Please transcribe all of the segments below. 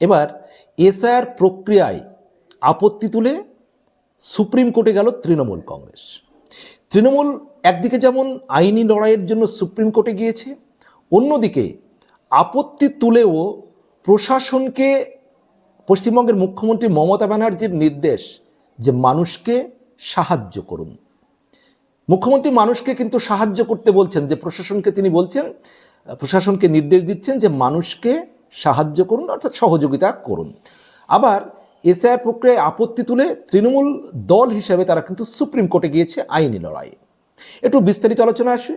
এবার এসআইআর প্রক্রিয়ায় আপত্তি তুলে সুপ্রিম কোর্টে গেল তৃণমূল কংগ্রেস। তৃণমূল একদিকে যেমন আইনি লড়াইয়ের জন্য সুপ্রিম কোর্টে গিয়েছে, অন্যদিকে আপত্তি তুলেও প্রশাসনকে পশ্চিমবঙ্গের মুখ্যমন্ত্রী মমতা ব্যানার্জির নির্দেশ যে মানুষকে সাহায্য করুন। মুখ্যমন্ত্রী মানুষকে কিন্তু সাহায্য করতে বলছেন, যে প্রশাসনকে তিনি বলছেন, প্রশাসনকে নির্দেশ দিচ্ছেন যে মানুষকে সাহায্য করুন, অর্থাৎ সহযোগিতা করুন। আবার এসআইআর প্রক্রিয়ায় আপত্তি তুলে তৃণমূল দল হিসাবে তারা কিন্তু সুপ্রিম কোর্টে গিয়েছে আইনি লড়াইয়ে একটু বিস্তারিত আলোচনা আসে।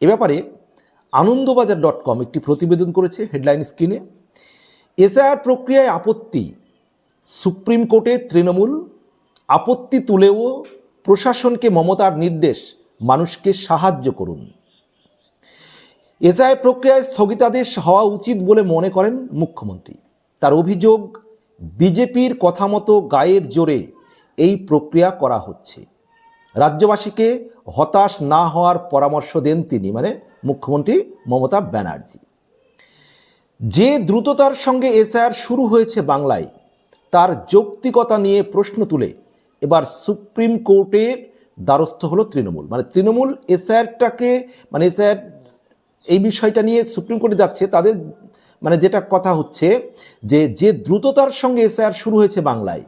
এ ব্যাপারে আনন্দবাজার ডট কম একটি প্রতিবেদন করেছে হেডলাইন স্ক্রিনে। এসআইআর প্রক্রিয়ায় আপত্তি, সুপ্রিম কোর্টে তৃণমূল আপত্তি তুলেও প্রশাসনকে মমতার নির্দেশ, মানুষকে সাহায্য করুন। এসআই প্রক্রিয়ায় স্থগিতাদেশ হওয়া উচিত বলে মনে করেন মুখ্যমন্ত্রী। তার অভিযোগ, বিজেপির কথা মতো গায়ের জোরে এই প্রক্রিয়া করা হচ্ছে। রাজ্যবাসীকে হতাশ না হওয়ার পরামর্শ দেন তিনি মানে মুখ্যমন্ত্রী মমতা ব্যানার্জি। যে দ্রুততার সঙ্গে এসআইআর শুরু হয়েছে বাংলায়, তার যৌক্তিকতা নিয়ে প্রশ্ন তুলে এবার সুপ্রিম কোর্টের দ্বারস্থ হলো তৃণমূল। মানে তৃণমূল এসআইআরটাকে মানে এসআইআর এই বিষয়টা নিয়ে সুপ্রিম কোর্টে যাচ্ছে, তাদের মানে যেটা কথা হচ্ছে যে যে দ্রুততার সঙ্গে এসআইআর শুরু হয়েছে বাংলায়,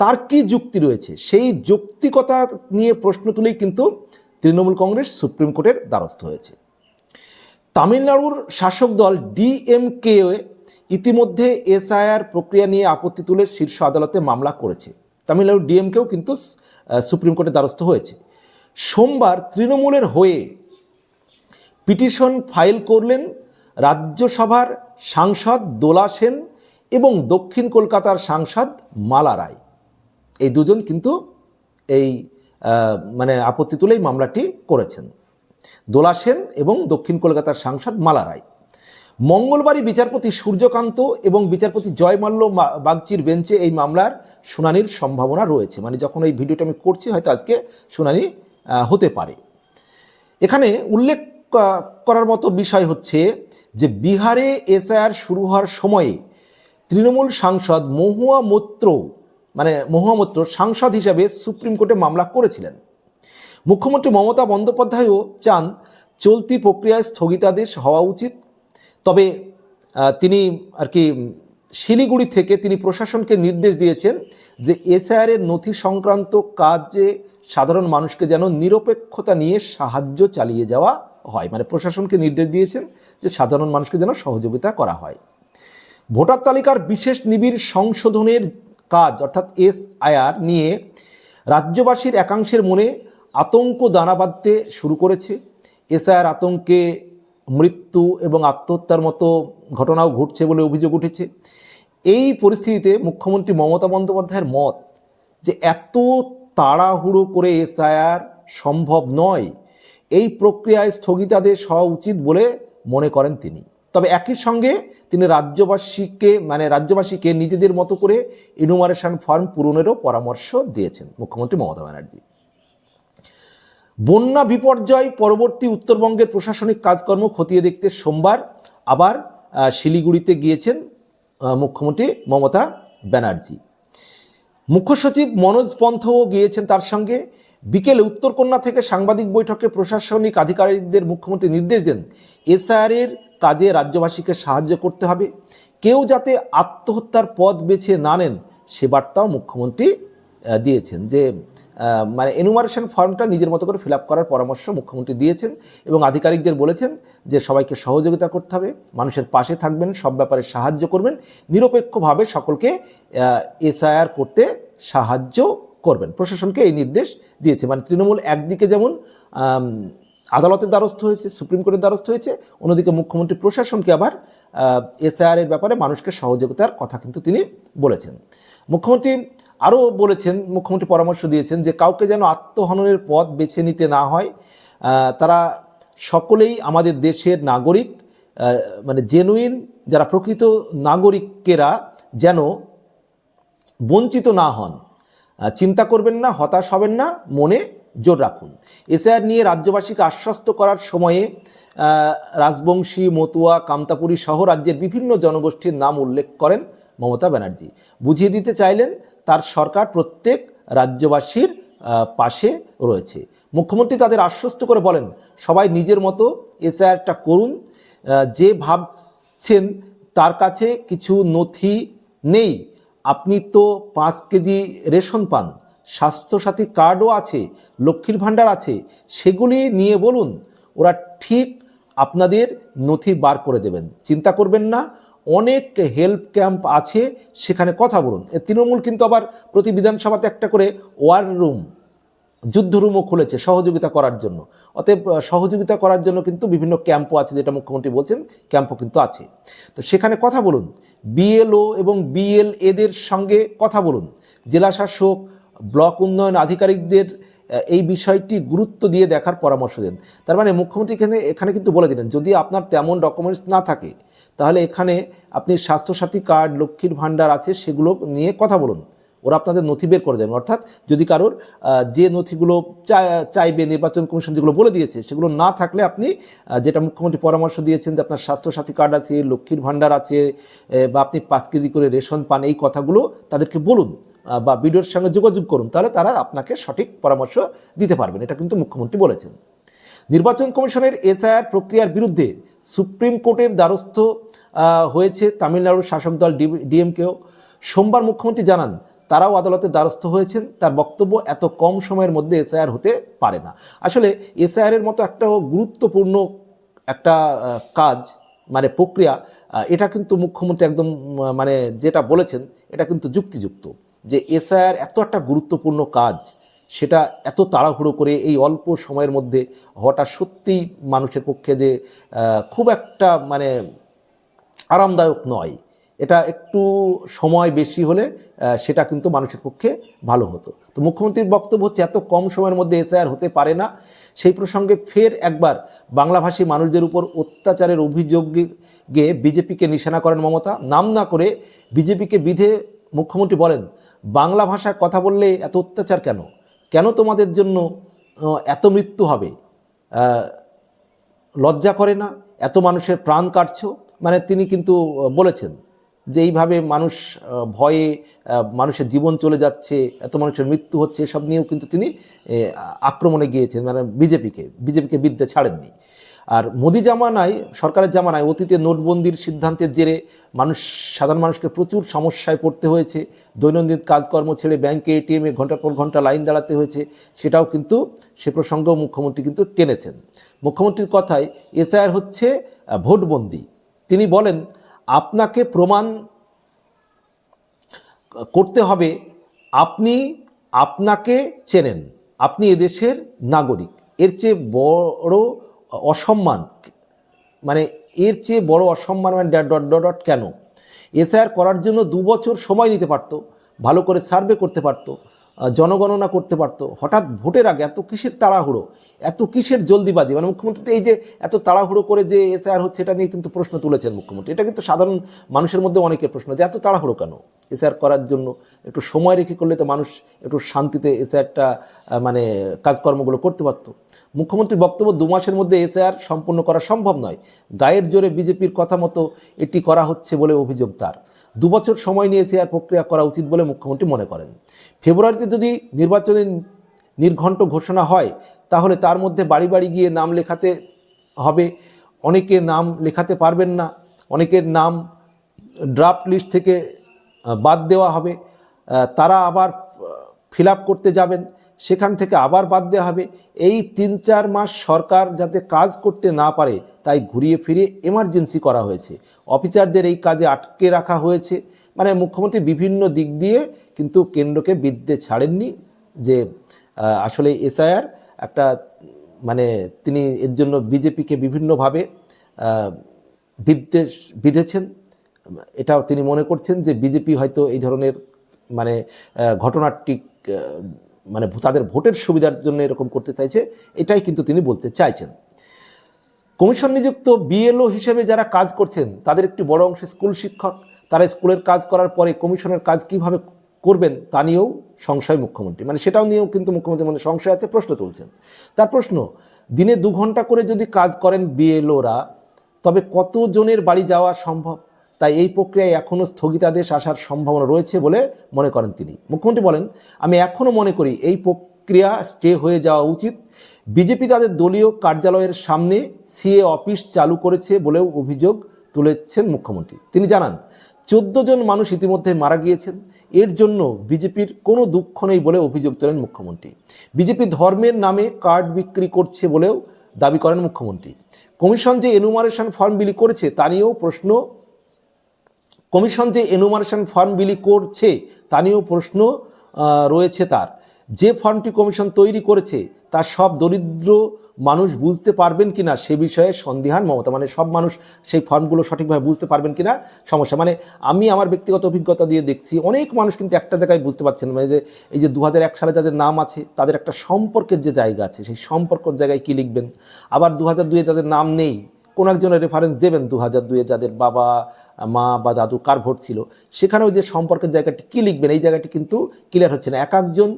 তার কি যুক্তি রয়েছে? সেই যৌক্তিকতা নিয়ে প্রশ্ন তুলেই কিন্তু তৃণমূল কংগ্রেস সুপ্রিম কোর্টের দ্বারস্থ হয়েছে। তামিলনাড়ুর শাসক দল ডিএমকে ইতিমধ্যে এসআইআর প্রক্রিয়া নিয়ে আপত্তি তুলে শীর্ষ আদালতে মামলা করেছে। তামিলনাড়ু ডিএমকেও কিন্তু সুপ্রিম কোর্টের দ্বারস্থ হয়েছে। সোমবার তৃণমূলের হয়ে পিটিশন ফাইল করলেন রাজ্যসভার সাংসদ দোলা সেন এবং দক্ষিণ কলকাতার সাংসদ মালা রায়। এই দুজন কিন্তু এই মানে আপত্তি তুলেই মামলাটি করেছেন। দোলা সেন এবং দক্ষিণ কলকাতার সাংসদ মালা রায়। মঙ্গলবারই বিচারপতি সূর্যকান্ত এবং বিচারপতি জয়মাল্য বাগচির বেঞ্চে এই মামলার শুনানির সম্ভাবনা রয়েছে। মানে যখন এই ভিডিওটা আমি করছি, হয়তো আজকে শুনানি হতে পারে। এখানে উল্লেখ করার মতো বিষয় হচ্ছে যে বিহারে এসআইআর শুরু হওয়ার সময়ে তৃণমূল সাংসদ মহুয়া মৈত্র মানে মহুয়া মৈত্র সাংসদ হিসাবে সুপ্রিম কোর্টে মামলা করেছিলেন। মুখ্যমন্ত্রী মমতা বন্দ্যোপাধ্যায়ও চান চলতি প্রক্রিয়ায় স্থগিতাদেশ হওয়া উচিত। তবে তিনি আর কি শিলিগুড়ি থেকে তিনি প্রশাসনকে নির্দেশ দিয়েছেন যে এসআইআরের নথি সংক্রান্ত কাজে সাধারণ মানুষকে যেন নিরপেক্ষতা নিয়ে সাহায্য চালিয়ে যাওয়া হয়। মানে প্রশাসনকে নির্দেশ দিয়েছেন যে সাধারণ মানুষকে যেন সহযোগিতা করা হয়। ভোটার তালিকার বিশেষ নিবিড় সংশোধনের কাজ, অর্থাৎ এসআইআর, নিয়ে রাজ্যবাসীর একাংশের মনে আতঙ্ক দানা বাঁধতে শুরু করেছে। এসআইআর আতঙ্কে মৃত্যু এবং আত্মহত্যার মতো ঘটনাও ঘটছে বলে অভিযোগ উঠেছে। এই পরিস্থিতিতে মুখ্যমন্ত্রী মমতা বন্দ্যোপাধ্যায়ের মত যে এত তাড়াহুড়ো করে এসআইআর সম্ভব নয় এই প্রক্রিয়ায় স্থগিতাদেশ হওয়া উচিত বলে মনে করেন তিনি। তবে একই সঙ্গে তিনি রাজ্যবাসীকে মানে রাজ্যবাসীকে নিজেদের মতো করে ইনুমারেশন ফর্ম পূরণেরও পরামর্শ দিয়েছেন মুখ্যমন্ত্রী মমতা ব্যানার্জি। বন্যা বিপর্যয় পরবর্তী উত্তরবঙ্গের প্রশাসনিক কাজকর্ম খতিয়ে দেখতে সোমবার আবার শিলিগুড়িতে গিয়েছেন মুখ্যমন্ত্রী মমতা ব্যানার্জি। মুখ্য সচিব মনোজ পন্থও গিয়েছেন তার সঙ্গে। বিকেলে উত্তরকন্যা থেকে সাংবাদিক বৈঠকে প্রশাসনিক আধিকারিকদের মুখ্যমন্ত্রী নির্দেশ দেন, এসআইআরের কাজে রাজ্যবাসীকে সাহায্য করতে হবে। কেউ যাতে আত্মহত্যার পথ বেছে না নেন, সে বার্তাও মুখ্যমন্ত্রী দিয়েছেন যে মানে এনুমারেশন ফর্মটা নিজের মতো করে ফিল করার পরামর্শ মুখ্যমন্ত্রী দিয়েছেন এবং আধিকারিকদের বলেছেন যে, সবাইকে সহযোগিতা করতে হবে, মানুষের পাশে থাকবেন, সব ব্যাপারে সাহায্য করবেন, নিরপেক্ষভাবে সকলকে এসআইআর করতে সাহায্য করবেন। প্রশাসনকে এই নির্দেশ দিয়েছে। মানে তৃণমূল একদিকে যেমন আদালতের দ্বারস্থ হয়েছে, সুপ্রিম কোর্টের দ্বারস্থ হয়েছে, অন্যদিকে মুখ্যমন্ত্রী প্রশাসনকে আবার এসআইআর এর ব্যাপারে মানুষকে সহযোগিতার কথা কিন্তু তিনি বলেছেন। মুখ্যমন্ত্রী আরও বলেছেন, মুখ্যমন্ত্রী পরামর্শ দিয়েছেন যে কাউকে যেন আত্মহননের পথ বেছে নিতে না হয়। তারা সকলেই আমাদের দেশের নাগরিক মানে জেনুইন যারা প্রকৃত নাগরিকেরা যেন বঞ্চিত না হন। চিন্তা করবেন না, হতাশ হবেন না, মনে জোর রাখুন। এসআইআর নিয়ে রাজ্যবাসীকে আশ্বস্ত করার সময়ে রাজবংশী, মতুয়া, কামতাপুরী সহ রাজ্যের বিভিন্ন জনগোষ্ঠীর নাম উল্লেখ করেন মমতা ব্যানার্জি। বুঝিয়ে দিতে চাইলেন, তার সরকার প্রত্যেক রাজ্যবাসীর পাশে রয়েছে। মুখ্যমন্ত্রী তাদের আশ্বস্ত করে বলেন, সবাই নিজের মতো এসআইআরটা করুন যে ভাবছেন তার কাছে কিছু নথি নেই আপনি তো পাঁচ কেজি রেশন পান, স্বাস্থ্যসাথী কার্ডও আছে, লক্ষ্মীর ভাণ্ডার আছে, সেগুলি নিয়ে বলুন, ওরা ঠিক আপনাদের নথি বার করে দেবেন। চিন্তা করবেন না, অনেক হেল্প ক্যাম্প আছে, সেখানে কথা বলুন। তৃণমূল কিন্তু আবার প্রতি বিধানসভাতে একটা করে ওয়ার রুম। যুদ্ধ রুমও খুলেছে সহযোগিতা করার জন্য। অতএব সহযোগিতা করার জন্য কিন্তু বিভিন্ন ক্যাম্পও আছে, যেটা মুখ্যমন্ত্রী বলছেন, ক্যাম্পও কিন্তু আছে। তো সেখানে কথা বলুন। বিএলও এবং বিএল এদের সঙ্গে কথা বলুন। জেলা শাসক ব্লক উন্নয়ন আধিকারিকদের এই বিষয়টি গুরুত্ব দিয়ে দেখার পরামর্শ দেন। তার মানে মুখ্যমন্ত্রী এখানে এখানে কিন্তু বলে দিলেন, যদি আপনার তেমন ডকুমেন্টস না থাকে, তাহলে এখানে আপনি স্বাস্থ্যসাথী কার্ড, লক্ষ্মীর ভাণ্ডার আছে, সেগুলো নিয়ে কথা বলুন। ওরা আপনাদের নথি বের করে দেবেন অর্থাৎ যদি কারোর যে নথিগুলো চাই- চাইবে, নির্বাচন কমিশন যেগুলো বলে দিয়েছে, সেগুলো না থাকলে আপনি যেটা মুখ্যমন্ত্রী পরামর্শ দিয়েছেন যে আপনার স্বাস্থ্যসাথী কার্ড আছে, লক্ষ্মীর ভাণ্ডার আছে বা আপনি পাঁচ কেজি করে রেশন পান, এই কথাগুলো তাদেরকে বলুন বা বিডিওর সঙ্গে যোগাযোগ করুন, তাহলে তারা আপনাকে সঠিক পরামর্শ দিতে পারবেন। এটা কিন্তু মুখ্যমন্ত্রী বলেছেন। নির্বাচন কমিশনের এসআইআর প্রক্রিয়ার বিরুদ্ধে সুপ্রিম কোর্টের দ্বারস্থ হয়েছে তামিলনাড়ুর শাসক দল ডিএমকেও। সোমবার মুখ্যমন্ত্রী জানান তারাও আদালতের দ্বারস্থ হয়েছেন। তার বক্তব্য এত কম সময়ের মধ্যে এসআইআর হতে পারে না। আসলে এসআইআরের মতো একটা গুরুত্বপূর্ণ একটা কাজ মানে প্রক্রিয়া এটা কিন্তু মুখ্যমন্ত্রী একদম মানে যেটা বলেছেন, এটা কিন্তু যুক্তিযুক্ত যে এসআইআর এত একটা গুরুত্বপূর্ণ কাজ, সেটা এত তাড়াহুড়ো করে এই অল্প সময়ের মধ্যে হওয়াটা সত্যিই মানুষের পক্ষে যে খুব একটা মানে আরামদায়ক নয়। এটা একটু সময় বেশি হলে সেটা কিন্তু মানুষের পক্ষে ভালো হতো। তো মুখ্যমন্ত্রীর বক্তব্য হচ্ছে, এত কম সময়ের মধ্যে এসআইআর হতে পারে না। সেই প্রসঙ্গে ফের একবার বাংলাভাষী মানুষদের উপর অত্যাচারের অভিযোগে বিজেপিকে নিশানা করেন মমতা। নাম না করে বিজেপিকে বিধে মুখ্যমন্ত্রী বলেন, বাংলা ভাষায় কথা বললে এত অত্যাচার কেন? কেন তোমাদের জন্য এত মৃত্যু হবে? লজ্জা করে না? এত মানুষের প্রাণ কাটছো? মানে তিনি কিন্তু বলেছেন। যে এইভাবে মানুষ ভয়ে মানুষের জীবন চলে যাচ্ছে, এত মানুষের মৃত্যু হচ্ছে, এসব নিয়েও কিন্তু তিনি আক্রমণে গিয়েছেন। মানে বিজেপিকে বিজেপিকে বিদ্যে ছাড়েননি। আর মোদি জামানায়, সরকারের জামানায় অতীতে নোটবন্দির সিদ্ধান্তের জেরে মানুষ, সাধারণ মানুষকে প্রচুর সমস্যায় পড়তে হয়েছে। দৈনন্দিন কাজকর্ম ছেড়ে ব্যাংকে এটিএমে ঘণ্টার পর ঘণ্টা লাইন দাঁড়াতে হয়েছে। সেটাও কিন্তু, সে প্রসঙ্গেও মুখ্যমন্ত্রী কিন্তু টেনেছেন। মুখ্যমন্ত্রীর কথায় এসআইআর হচ্ছে ভোটবন্দি। তিনি বলেন আপনাকে প্রমাণ করতে হবে, আপনি আপনাকে চেনেন। আপনি এদেশের নাগরিক। এর চেয়ে বড় অসম্মান মানে এর চেয়ে বড় অসম্মান মানে ডট ডট ডট কেন? এসআইআর করার জন্য দু বছর সময় নিতে পারতো, ভালো করে সার্ভে করতে পারতো জনগণনা করতে পারতো। হঠাৎ ভোটের আগে এত কিসের তাড়াহুড়ো? এত কিসের জলদিবাজি? মানে মুখ্যমন্ত্রী এই যে এত তাড়াহুড়ো করে যে এসআইআর হচ্ছে, এটা নিয়ে কিন্তু প্রশ্ন তুলেছেন মুখ্যমন্ত্রী। এটা কিন্তু সাধারণ মানুষের মধ্যে অনেকের প্রশ্ন যে, এত তাড়াহুড়ো কেন? এসআইআর করার জন্য একটু সময় রেখে করলে তো মানুষ একটু শান্তিতে এসআইআরটা মানে কাজকর্মগুলো করতে পারতো। মুখ্যমন্ত্রীর বক্তব্য দু মাসের মধ্যে এসআইআর সম্পূর্ণ করা সম্ভব নয়। গায়ের জোরে বিজেপির কথা মতো এটি করা হচ্ছে বলে অভিযোগ তার। দু বছর সময় নিয়ে সে আর প্রক্রিয়া করা উচিত বলে মুখ্যমন্ত্রী মনে করেন। ফেব্রুয়ারিতে যদি নির্বাচনের নির্ঘণ্ট ঘোষণা হয়, তাহলে তার মধ্যে বাড়ি বাড়ি গিয়ে নাম লেখাতে হবে। অনেকে নাম লেখাতে পারবেন না, অনেকের নাম ড্রাফট লিস্ট থেকে বাদ দেওয়া হবে। তারা আবার ফিল করতে যাবেন। সেখান থেকে আবার বাদ দেওয়া হবে। এই তিন চার মাস সরকার যাতে কাজ করতে না পারে, তাই ঘুরিয়ে ফিরিয়ে এমার্জেন্সি করা হয়েছে। অফিসারদের এই কাজে আটকে রাখা হয়েছে। মানে মুখ্যমন্ত্রী বিভিন্ন দিক দিয়ে কিন্তু কেন্দ্রকে বিদ্যে ছাড়েননি যে আসলে এসআইআর একটা মানে তিনি এর জন্য বিজেপিকে বিভিন্নভাবে বিদ্বেষ বিধেছেন। এটাও তিনি মনে করছেন যে বিজেপি হয়তো এই ধরনের মানে ঘটনাটি মানে তাদের ভোটের সুবিধার জন্য এরকম করতে চাইছে, এটাই কিন্তু তিনি বলতে চাইছেন। কমিশন নিযুক্ত বিএলও হিসেবে যারা কাজ করছেন, তাদের একটি বড় অংশ স্কুল শিক্ষক। তারা স্কুলের কাজ করার পরে কমিশনের কাজ কীভাবে করবেন তা নিয়েও সংশয় মুখ্যমন্ত্রী। মানে সেটাও নিয়েও কিন্তু মুখ্যমন্ত্রী মানে সংশয় আছে, প্রশ্ন তুলছেন। তার প্রশ্ন, দিনে দু ঘণ্টা করে যদি কাজ করেন বিএলওরা, তবে কতজনের বাড়ি যাওয়া সম্ভব? তাই এই প্রক্রিয়ায় এখনও স্থগিতাদেশ আসার সম্ভাবনা রয়েছে বলে মনে করেন তিনি। মুখ্যমন্ত্রী বলেন, আমি এখনও মনে করি এই প্রক্রিয়া স্টে হয়ে যাওয়া উচিত। বিজেপি তাদের দলীয় কার্যালয়ের সামনে সিএ অফিস চালু করেছে বলেও অভিযোগ তুলেছেন মুখ্যমন্ত্রী। তিনি জানান, চোদ্দ জন মানুষ ইতিমধ্যে মারা গিয়েছেন। এর জন্য বিজেপির কোনো দুঃখ নেই বলে অভিযোগ তোলেন মুখ্যমন্ত্রী। বিজেপি ধর্মের নামে কার্ড বিক্রি করছে বলেও দাবি করেন মুখ্যমন্ত্রী। কমিশন যে এনুমারেশন ফর্ম বিলি করেছে তা নিয়েও প্রশ্ন কমিশন যে এনুমারেশন ফর্ম বিলি করছে, তা নিয়েও প্রশ্ন রয়েছে তার। যে ফর্মটি কমিশন তৈরি করেছে, তা সব দরিদ্র মানুষ বুঝতে পারবেন কি না সে বিষয়ে সন্দিহান মমতা মানে সব মানুষ সেই ফর্মগুলো সঠিকভাবে বুঝতে পারবেন কি না সমস্যা। মানে আমি আমার ব্যক্তিগত অভিজ্ঞতা দিয়ে দেখছি, অনেক মানুষ কিন্তু একটা জায়গায় বুঝতে পারছেন মানে যে এই যে দু সালে যাদের নাম আছে, তাদের একটা সম্পর্কের যে জায়গা আছে, সেই সম্পর্কের জায়গায় কী লিখবেন? আবার দু হাজার যাদের নাম নেই কোনো একজনের রেফারেন্স দেবেন দু হাজার দুয়ে যাদের বাবা, মা বা দাদু কার ভোট ছিল, সেখানেও যে সম্পর্কের জায়গাটি কী লিখবেন, এই জায়গাটি কিন্তু ক্লিয়ার হচ্ছে না। এক একজন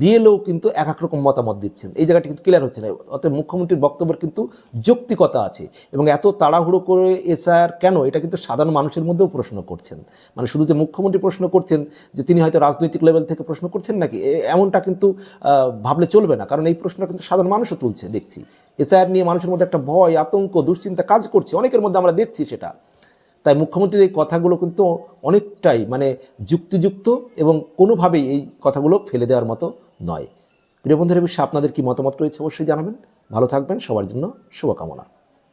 বিএলও কিন্তু এক এক রকম মতামত দিচ্ছেন। এই জায়গাটি কিন্তু ক্লিয়ার হচ্ছে না। অতএব মুখ্যমন্ত্রীর বক্তব্যের কিন্তু যৌক্তিকতা আছে এবং এত তাড়াহুড়ো করে এসআর কেন? এটা কিন্তু সাধারণ মানুষের মধ্যেও প্রশ্ন করছেন। মানে শুধু যে মুখ্যমন্ত্রী প্রশ্ন করছেন যে তিনি হয়তো রাজনৈতিক লেভেল থেকে প্রশ্ন করছেন নাকি? এমনটা কিন্তু ভাবলে চলবে না। কারণ এই প্রশ্নটা কিন্তু সাধারণ মানুষও তুলছে, দেখছি। এসআর নিয়ে মানুষের মধ্যে একটা ভয়, আতঙ্ক, দুশ্চিন্তা কাজ করছে, অনেকের মধ্যে আমরা দেখছি সেটা। তাই মুখ্যমন্ত্রীর এই কথাগুলো কিন্তু অনেকটাই মানে যুক্তিযুক্ত এবং কোনোভাবেই এই কথাগুলো ফেলে দেওয়ার মতো নয়। প্রিয় বন্ধুরা বিষয়ে আপনাদের কি মতামত রয়েছে অবশ্যই জানাবেন। ভালো থাকবেন, সবার জন্য শুভকামনা।